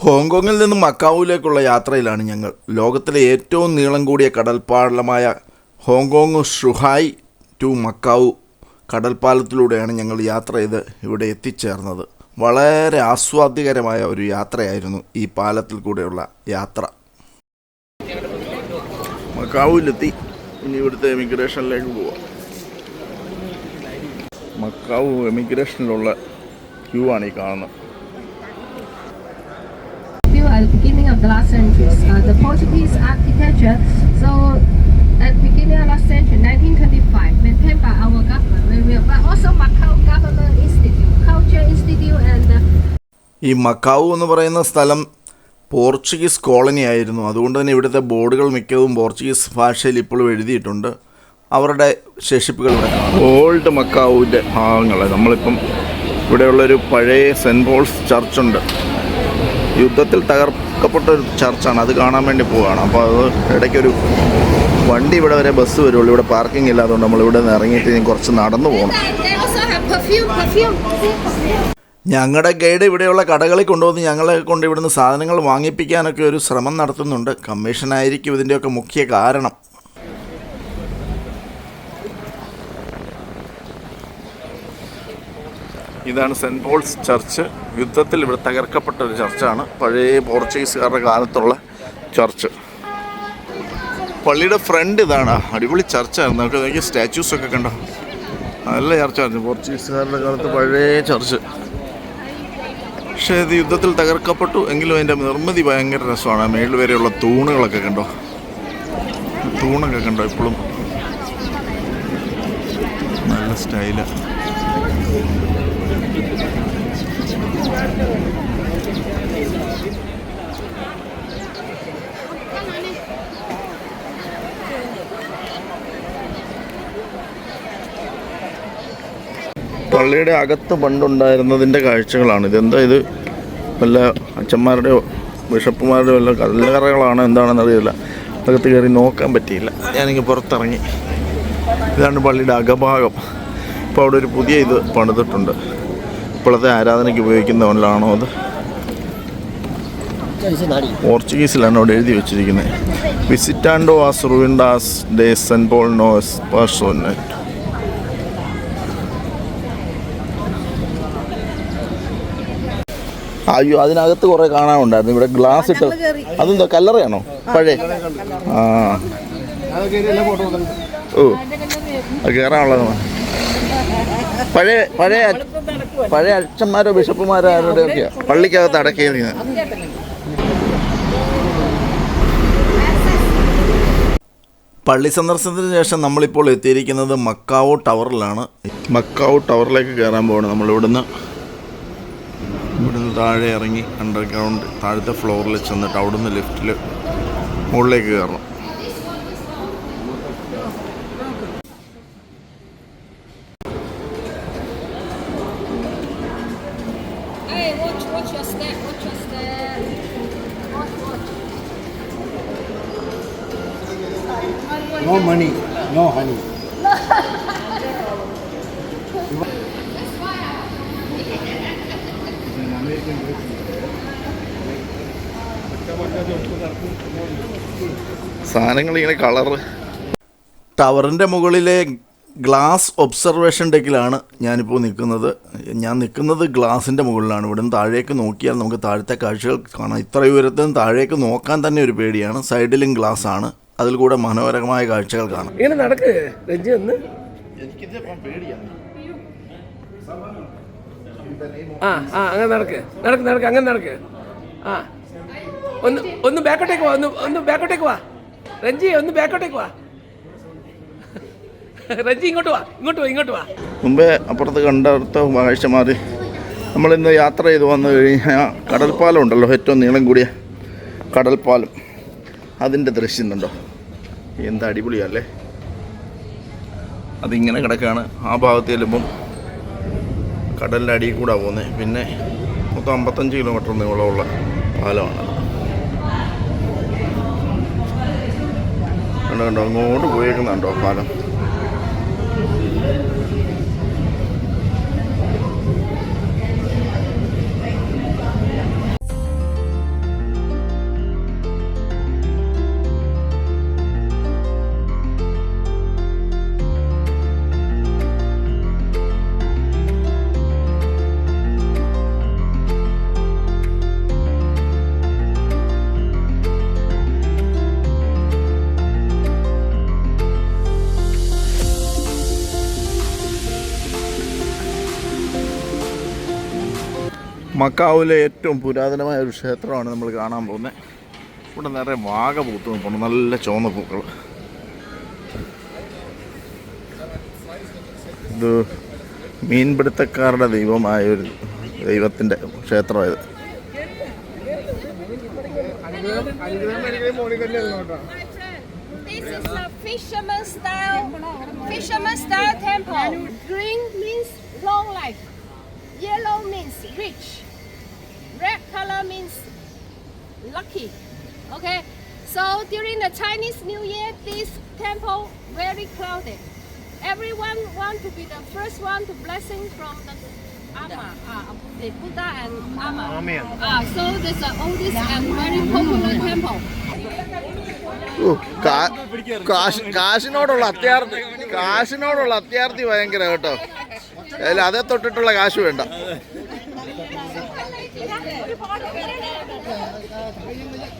ഹോങ്കോങ്ങിൽ നിന്ന് മക്കാവുവിലേക്കുള്ള യാത്രയിലാണ് ഞങ്ങൾ. ലോകത്തിലെ ഏറ്റവും നീളം കൂടിയ കടൽപ്പാലമായ Hong Kong Zhuhai to Macau കടൽപ്പാലത്തിലൂടെയാണ് ഞങ്ങൾ യാത്ര ചെയ്ത് ഇവിടെ എത്തിച്ചേർന്നത്. വളരെ ആസ്വാദ്യകരമായ ഒരു യാത്രയായിരുന്നു ഈ പാലത്തിൽ കൂടെയുള്ള യാത്ര. മക്കാവുവിലെത്തി. ഇനി ഇവിടുത്തെ എമിഗ്രേഷനിലേക്ക് പോവാം. മക്കാവു എമിഗ്രേഷനിലുള്ള ക്യൂ ആണ് ഈ കാണുന്നത്. At the beginning of the last century. Uh, the Portuguese architecture, so at the beginning of last century, 1925, maintained by our government, we will, but also Macau Government Institute, Culture Institute, and uh, ഈ Macau എന്ന് പറയുന്ന സ്ഥലം Portuguese colony ആയിരുന്നു അതുകൊണ്ട് തന്നെ ഇവിടുത്തെ ബോർഡുകൾ മിക്കതും പോർച്ചുഗീസ് ഭാഷയിൽ ഇപ്പോഴും എഴുതിയിട്ടുണ്ട് അവരുടെ ശേഷിപ്പുകൾ ഓൾഡ് മക്കാവുവിന്റെ ഭാഗങ്ങൾ നമ്മളിപ്പം ഇവിടെയുള്ളൊരു പഴയ സെന്റ് പോൾസ് ചർച്ചുണ്ട് യുദ്ധത്തിൽ തകർക്കപ്പെട്ട ഒരു ചർച്ചാണ്. അത് കാണാൻ വേണ്ടി പോവുകയാണ്. അപ്പോൾ അത് ഇടയ്ക്കൊരു വണ്ടി ഇവിടെ വരെ ബസ് വരുള്ളൂ. ഇവിടെ പാർക്കിംഗ് ഇല്ല അതുകൊണ്ട് നമ്മൾ ഇവിടെ നിന്ന് ഇറങ്ങിയിട്ട് ഇനി കുറച്ച് നടന്നു പോകണം. ഞങ്ങളുടെ ഗൈഡ് ഇവിടെയുള്ള കടകളിൽ കൊണ്ടുവന്ന് ഞങ്ങളെ കൊണ്ട് ഇവിടുന്ന് സാധനങ്ങൾ വാങ്ങിപ്പിക്കാനൊക്കെ ഒരു ശ്രമം നടത്തുന്നുണ്ട്. കമ്മീഷനായിരിക്കും ഇതിന്റെയൊക്കെ മുഖ്യ കാരണം. ഇതാണ് സെന്റ് പോൾസ് ചർച്ച്. യുദ്ധത്തിൽ ഇവിടെ തകർക്കപ്പെട്ട ഒരു ചർച്ചാണ് പഴയ പോർച്ചുഗീസുകാരുടെ കാലത്തുള്ള ചർച്ച്. പള്ളിയുടെ ഫ്രണ്ട് ഇതാണ്. അടിപൊളി ചർച്ചായിരുന്നു നമുക്ക് നോക്കി സ്റ്റാച്യൂസൊക്കെ കണ്ടോ? നല്ല ചർച്ചായിരുന്നു പോർച്ചുഗീസുകാരുടെ കാലത്ത് പഴയ ചർച്ച്. പക്ഷേ ഇത് യുദ്ധത്തിൽ തകർക്കപ്പെട്ടു. എങ്കിലും അതിന്റെ നിർമ്മിതി ഭയങ്കര രസമാണ്. മേളിൽ വരെയുള്ള തൂണുകളൊക്കെ കണ്ടോ? തൂണൊക്കെ കണ്ടോ ഇപ്പോഴും? നല്ല സ്റ്റൈൽ. പള്ളിയുടെ അകത്ത് പണ്ടുണ്ടായിരുന്നതിന്റെ കാഴ്ചകളാണ്. ഇതെന്താ ഇത്? വല്ല അച്ഛന്മാരുടെയോ ബിഷപ്പുമാരുടെയോ വല്ല കല്ലറകളാണോ എന്താണെന്ന് അറിയില്ല. അകത്ത് കയറി നോക്കാൻ പറ്റിയില്ല. ഞാനിങ്ങനെ പുറത്തിറങ്ങി. ഇതാണ് പള്ളിയുടെ അകഭാഗം. ഇപ്പോൾ അവിടെ ഒരു പുതിയ ഇത് പണിതിട്ടുണ്ട്. ഇപ്പോഴത്തെ ആരാധനയ്ക്ക് ഉപയോഗിക്കുന്നവനിലാണോ അത്? പോർച്ചുഗീസിലാണ് അവിടെ എഴുതി വെച്ചിരിക്കുന്നത്. വിസിറ്റാൻഡോ ആസ് റുവിൻഡാസ് ഡേ സെൻ പോൾ നോസ് പേഴ്സോനെറ്റ് അയ്യോ അതിനകത്ത് കുറെ കാണാനുണ്ടായിരുന്നു. ഇവിടെ ഗ്ലാസ് ഇട്ട് അതെന്താ കല്ലറയാണോ? പഴയ? ആ. ഓ കയറാനുള്ളതാണ് പഴയ പഴയ പഴയ അച്ഛന്മാരോ ബിഷപ്പുമാരോ ആരുടെയൊക്കെയാ പള്ളിക്കകത്ത് അടക്കിയത് പള്ളി സന്ദർശനത്തിന് ശേഷം നമ്മളിപ്പോൾ എത്തിയിരിക്കുന്നത് മക്കാവോ ടവറിലാണ്. മക്കാവോ ടവറിലേക്ക് കയറാൻ പോവാണ് നമ്മൾ ഇവിടുന്ന് താഴെ ഇറങ്ങി അണ്ടർഗ്രൗണ്ട് താഴത്തെ ഫ്ലോറിൽ ചെന്നിട്ട് അവിടുന്ന് ലിഫ്റ്റിൽ മുകളിലേക്ക് കയറണം. No money, no honey. സാധനങ്ങൾ ഇങ്ങനെ കളർ ടവറിന്റെ മുകളിലെ ഗ്ലാസ് ഒബ്സർവേഷൻ ഡെക്കിലാണ് ഞാനിപ്പോൾ നിൽക്കുന്നത്. ഞാൻ നിൽക്കുന്നത് ഗ്ലാസിന്റെ മുകളിലാണ്. ഇവിടുന്ന് താഴേക്ക് നോക്കിയാൽ നമുക്ക് താഴത്തെ കാഴ്ചകൾ കാണാം. ഇത്ര ഉയരത്തിൽ നിന്ന് താഴേക്ക് നോക്കാൻ തന്നെ ഒരു പേടിയാണ്. സൈഡിലും ഗ്ലാസ് ആണ്. അതിൽ കൂടെ മനോഹരമായ കാഴ്ചകൾ കാണാം. ഇങ്ങനെ നടക്ക് രഞ്ജി ഒന്ന്. ആ ആ അങ്ങനെ നടക്ക്. നടക്ക് നടക്ക് അങ്ങനെ നടക്ക്. ആ. ഒന്ന് ഒന്ന് ബാക്കോട്ടേക്ക് വാ ഒന്ന് ഒന്ന് ബാക്കോട്ടേക്ക് വാ. രഞ്ജി ഒന്ന് ബാക്കോട്ടേക്ക് വാ. രഞ്ജി ഇങ്ങോട്ട് വാ ഇങ്ങോട്ട് വാ ഇങ്ങോട്ട് വാ. മുമ്പേ അപ്പുറത്ത് കണ്ടടുത്ത കാഴ്ച മാറി നമ്മളിന്ന് യാത്ര ചെയ്ത് വന്നു കഴിഞ്ഞാൽ കടൽപ്പാലം ഉണ്ടല്ലോ ഏറ്റവും നീളം കൂടിയ കടൽപ്പാലം. അതിന്റെ ദൃശ്യം ഉണ്ടോ എന്ത് അടിപൊളിയല്ലേ? അതിങ്ങനെ കിടക്കുകയാണ് ആ ഭാഗത്ത് ചെല്ലുമ്പം കടലിന്റെ അടിയിൽ കൂടെ പോകുന്നത് പിന്നെ മൊത്തം അമ്പത്തഞ്ച് കിലോമീറ്റർ നീളമുള്ള പാലമാണ്. കണ്ടോ? കണ്ടോ അങ്ങോട്ട് പോയേക്കുന്നുണ്ടോ പാലം? മക്കാവിലെ ഏറ്റവും പുരാതനമായ ഒരു ക്ഷേത്രമാണ് നമ്മൾ കാണാൻ പോകുന്നത് ഇവിടെ നിറയെ വാഗ പൂത്ത് നല്ല ചുവന്ന പൂക്കൾ ഇത് മീൻപിടുത്തക്കാരുടെ ദൈവമായ ഒരു ദൈവത്തിന്റെ ക്ഷേത്രമായത് style, style. Green means long life. Yellow means rich. Red color means lucky. Okay. So during the Chinese New Year, this temple very crowded. Everyone want to be the first one to blessing from the Amma, uh, the Buddha and Amma. Amen. Uh, so there's the oldest and very popular temple. ഓ, കാ- കാശ് കാശിനോടുള്ള അത്യാർത്ഥി കാശിനോടുള്ള അത്യാർത്ഥി ഭയങ്കര കേട്ടോ അതിൽ അതേ തൊട്ടിട്ടുള്ള കാശ് വേണ്ട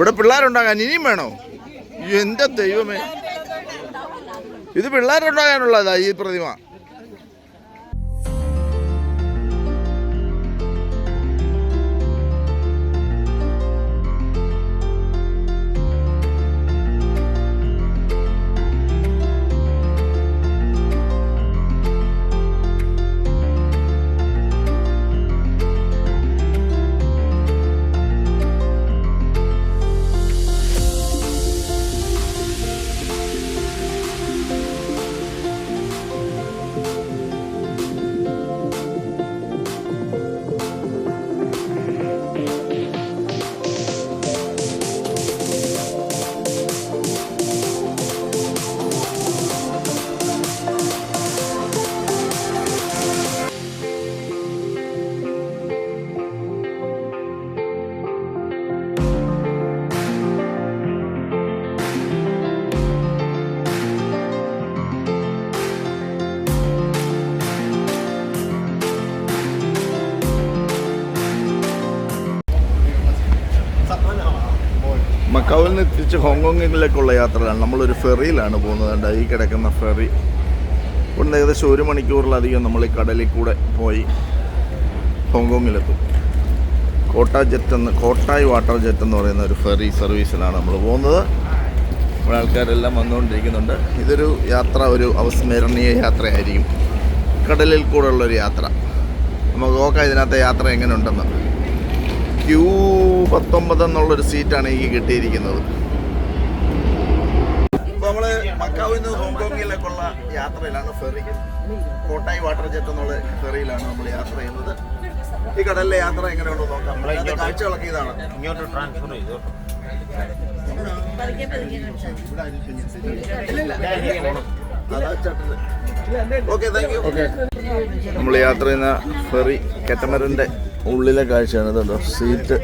ഇവിടെ പിള്ളേരുണ്ടാകാൻ ഇനിയും വേണോ? എന്റെ ദൈവമേ. ഇത് പിള്ളേരുണ്ടാകാനുള്ളതാ ഈ പ്രതിമ. മക്കാവിൽ നിന്ന് തിരിച്ച് ഹോങ്കോങ്ങിലേക്കുള്ള യാത്രയാണ് നമ്മളൊരു ഫെറിയിലാണ് പോകുന്നത്. ഈ കിടക്കുന്ന ഫെറി. ഇവിടുന്ന് ഏകദേശം ഒരു മണിക്കൂറിലധികം നമ്മൾ ഈ കടലിൽ കൂടെ പോയി ഹോങ്കോങ്ങിലെത്തും. കോട്ട ജെറ്റ് എന്ന് കോട്ടായ് വാട്ടർ ജെറ്റ് എന്ന് പറയുന്ന ഒരു ഫെറി സർവീസിലാണ് നമ്മൾ പോകുന്നത്. ഇവിടെ ആൾക്കാരെല്ലാം വന്നുകൊണ്ടിരിക്കുന്നുണ്ട്. ഇതൊരു യാത്ര ഒരു അവസ്മരണീയ യാത്രയായിരിക്കും. കടലിൽ കൂടെ ഉള്ളൊരു യാത്ര. നമുക്ക് നോക്കാം ഇതിനകത്തെ യാത്ര എങ്ങനെ ഉണ്ടെന്ന് ക്യൂ പത്തൊമ്പത് എന്നുള്ളൊരു സീറ്റാണ് എനിക്ക് കിട്ടിയിരിക്കുന്നത്. നമ്മൾ നമ്മൾ മക്കാവിൽ നിന്ന് ഹോങ്കോങ്ങിലേക്കുള്ള യാത്രയിലാണ് ഫെറി. കോട്ടായി വാട്ടർ ജെറ്റ് എന്നുള്ള ഫെറിയിലാണ് നമ്മൾ യാത്ര ചെയ്യുന്നത്. ഈ കടലിലെ യാത്ര എങ്ങനെയുണ്ടോ നോക്കാം. കാഴ്ചകളൊക്കെ ഇതാണ്. ഇങ്ങോട്ട് ട്രാൻസ്ഫർ ചെയ്തു. ഓക്കെ താങ്ക് യു നമ്മൾ യാത്ര ചെയ്യുന്ന ഫെറി കെട്ടമരന്റെ ഉള്ളിലെ കാഴ്ചയാണ് കേട്ടോ. സീറ്റ്.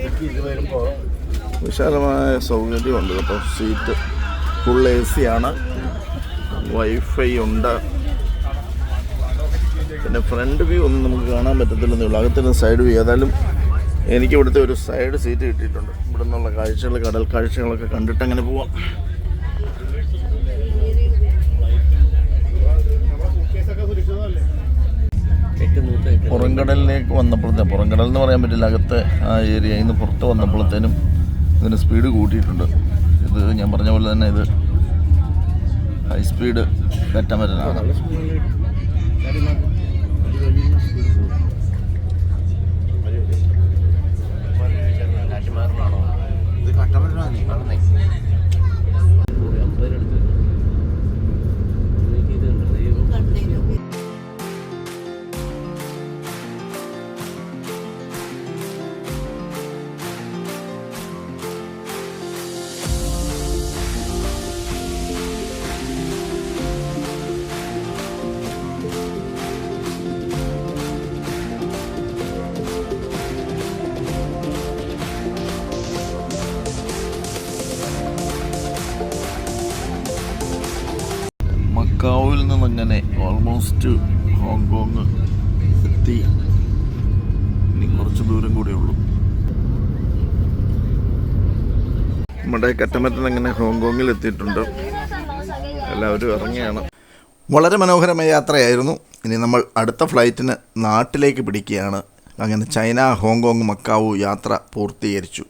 വിശാലമായ സൗകര്യമുണ്ട് കേട്ടോ. സീറ്റ്. ഫുൾ എ സി ആണ്. വൈഫൈ ഉണ്ട്. പിന്നെ ഫ്രണ്ട് വ്യൂ ഒന്നും നമുക്ക് കാണാൻ പറ്റത്തില്ലെന്നേ ഉള്ളൂ. അകത്തിന് സൈഡ് വ്യൂ ഏതായാലും എനിക്ക് ഇവിടുത്തെ ഒരു സൈഡ് സീറ്റ് കിട്ടിയിട്ടുണ്ട്. ഇവിടെ നിന്നുള്ള കാഴ്ചകൾ കടൽ കാഴ്ചകളൊക്കെ കണ്ടിട്ട് അങ്ങനെ പോവാം. പുറംകടലിലേക്ക് വന്നപ്പോഴത്തേ പുറംകടൽ എന്ന് പറയാൻ പറ്റില്ല അകത്തെ ആ ഏരിയയിൽ നിന്ന് പുറത്ത് വന്നപ്പോഴത്തേനും ഇതിന് സ്പീഡ് കൂട്ടിയിട്ടുണ്ട്. ഇത് ഞാൻ പറഞ്ഞ പോലെ തന്നെ ഇത് ഹൈ സ്പീഡ് കറ്റമരനാണ് ഇത് കറ്റമരനാണ് മക്കാവിൽ ഓൾമോസ്റ്റ് ഹോങ്കോങ് എത്തി. ഇനി കുറച്ച് ദൂരം കൂടെ ഉള്ളൂ. നമ്മുടെ കറ്റമറ്റൻ അങ്ങനെ ഹോങ്കോങ്ങിൽ എത്തിയിട്ടുണ്ട്. എല്ലാവരും ഇറങ്ങിയാണ്. വളരെ മനോഹരമായ യാത്രയായിരുന്നു. ഇനി നമ്മൾ അടുത്ത ഫ്ലൈറ്റിന് നാട്ടിലേക്ക് പിടിക്കുകയാണ്. അങ്ങനെ ചൈന ഹോങ്കോങ് മക്കാവു യാത്ര പൂർത്തീകരിച്ചു.